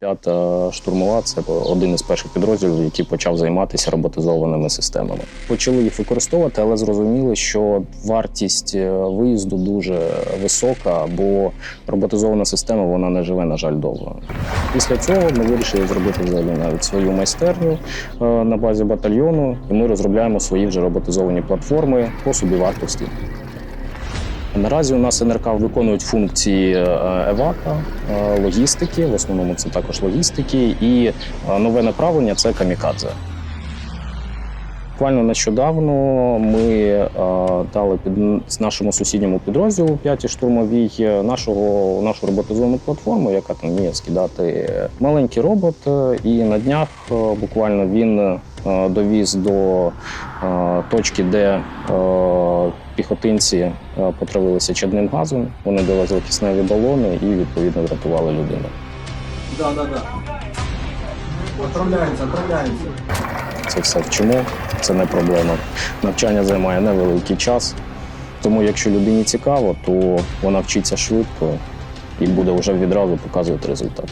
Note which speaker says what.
Speaker 1: П'ята штурмова це один із перших підрозділів, який почав займатися роботизованими системами. Почали їх використовувати, але зрозуміли, що вартість е, виїзду дуже висока, бо роботизована система вона не живе, на жаль, довго. Після цього ми вирішили зробити взагалі навіть свою майстерню е, на базі батальйону, і ми розробляємо свої вже роботизовані платформи по собівартості. Наразі у нас НРК виконують функції е, евака, е, логістики, в основному це також логістики, і е, нове направлення це камікадзе. Буквально нещодавно ми е, дали під нашому сусідньому підрозділу 5 штурмовій е, нашого нашу роботизовану платформу, яка там вміє скидати маленький робот. е, І на днях е, буквально він е, довіз до е, точки, де е, піхотинці е, потравилися чадним газом. Вони довезли кисневі балони і відповідно врятували людину.
Speaker 2: Да, да, да. Отправляється, отправляється.
Speaker 1: Це все вчимо, це не проблема. Навчання займає невеликий час. Тому, якщо людині цікаво, то вона вчиться швидко і буде вже відразу показувати результат.